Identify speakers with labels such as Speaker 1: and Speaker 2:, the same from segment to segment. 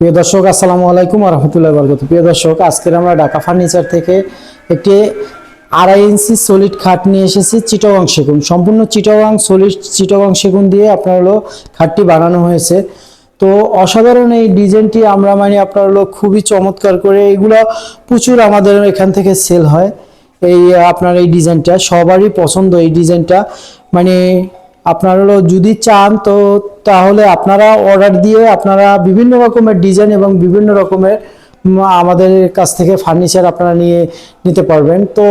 Speaker 1: প্রিয় দর্শক, আসসালামু আলাইকুম রহমতুল্লাহ বরকত প্রিয় দর্শক, আজকের আমরা ঢাকা ফার্নিচার থেকে একটি আড়াই ইঞ্চি সলিড খাট নিয়ে এসেছি, চিটাগাং সেগুন। সম্পূর্ণ চিটাগাং সলিড, চিটাগাং সেগুন দিয়ে আপনার হলো খাটটি বানানো হয়েছে। তো অসাধারণ এই ডিজাইনটি আমরা মানে আপনার হলো খুবই চমৎকার করে এগুলো প্রচুর আমাদের এখান থেকে সেল হয়। এই আপনার এই ডিজাইনটা সবারই পছন্দ, এই ডিজাইনটা। মানে আপনার যদি চান, তো তাহলে আপনারা অর্ডার দিয়ে আপনারা বিভিন্ন রকমের ডিজাইন এবং বিভিন্ন রকমের আমাদের কাছ থেকে ফার্নিচার আপনারা নিয়ে নিতে পারবেন। তো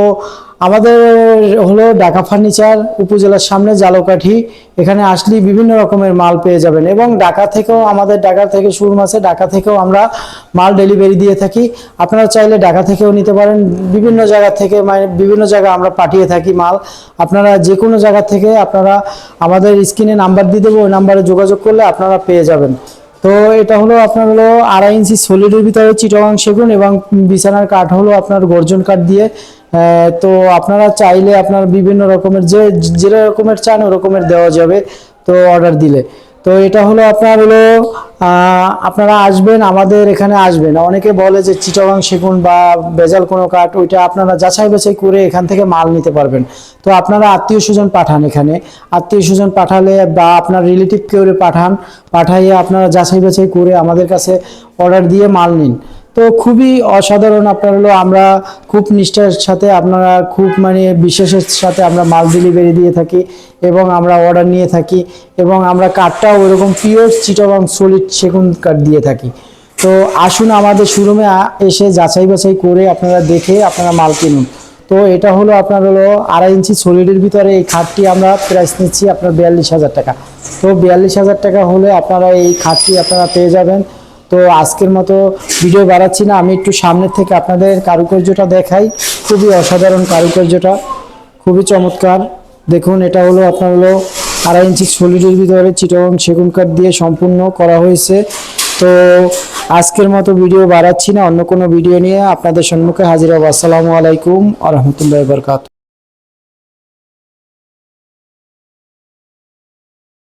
Speaker 1: আমাদের হলো ঢাকা ফার্নিচার উপজেলার সামনে জালকাঠি, এখানে আসলেই বিভিন্ন রকমের মাল পেয়ে যাবেন এবং ঢাকা থেকেও আমাদের ঢাকা থেকে শুরু মাসে ঢাকা থেকেও আমরা মাল ডেলিভারি দিয়ে থাকি। আপনারা চাইলে ঢাকা থেকেও নিতে পারেন, বিভিন্ন জায়গা থেকে মানে বিভিন্ন জায়গায় আমরা পাঠিয়ে থাকি মাল। আপনারা যে কোনো জায়গা থেকে আপনারা আমাদের স্ক্রিনে নাম্বার দিয়ে দেবো, ওই নাম্বারে যোগাযোগ করলে আপনারা পেয়ে যাবেন। তো এটা হলো আপনার হলো আড়াই ইঞ্চি সলিডের ভিতরে চিটাগাং সেগুন এবং বিছানার কাঠ হলো আপনার গর্জন কাঠ দিয়ে। তো আপনারা চাইলে আপনার বিভিন্ন রকমের যে যে রকমের চান ওরকমের দেওয়া যাবে, তো অর্ডার দিলে। তো এটা হলো আপনার হলো আপনারা আসবেন, আমাদের এখানে আসবেন। অনেকে বলে যে চিটাগাং সেগুন বা বেজাল কোনো কাঠ, ওইটা আপনারা যাচাই বাছাই করে এখান থেকে মাল নিতে পারবেন। তো আপনারা আত্মীয় স্বজন পাঠান এখানে। আত্মীয় স্বজন পাঠালে বা আপনার রিলেটিভ কেউ পাঠান, পাঠাইয়ে আপনারা যাচাই বাছাই করে আমাদের কাছে অর্ডার দিয়ে মাল নিন। তো খুবই অসাধারণ আপনার হলো, আমরা খুব নিষ্ঠার সাথে, আপনারা খুব মানে বিশ্বাসের সাথে আমরা মাল ডেলিভারি দিয়ে থাকি এবং আমরা অর্ডার নিয়ে থাকি এবং আমরা কাঠটাও ওইরকম পিওর চিটাবাং সলিড সেগুন কাঠ দিয়ে থাকি। তো আসুন আমাদের শোরুমে এসে যাচাই বাছাই করে আপনারা দেখে আপনারা মাল কিনুন। তো এটা হলো আপনার হলো আড়াই ইঞ্চি সলিডের ভিতরে এই খাটটি আমরা প্রাইস নিচ্ছি আপনার বিয়াল্লিশ হাজার টাকা। তো বিয়াল্লিশ হাজার টাকা হলে আপনারা এই খাটটি আপনারা পেয়ে যাবেন। তো আজকের মতো ভিডিও বাড়াচ্ছি না। আমি একটু সামনের থেকে আপনাদের কারুকার্যটা দেখাই। খুবই অসাধারণ কারুকার্যটা। খুবই চমৎকার। দেখুন, এটা হলো আপনার হলো আড়াই ইঞ্চি সলিডের ভিতরে চিটং সেগুন কাঠ দিয়ে সম্পূর্ণ করা হয়েছে। তো আজকের মতো ভিডিও বাড়াচ্ছি না। অন্য কোনো ভিডিও নিয়ে আপনাদের সম্মুখে হাজির হব। আসসালামু আলাইকুম আ রহমতুল্লাহ বরকাত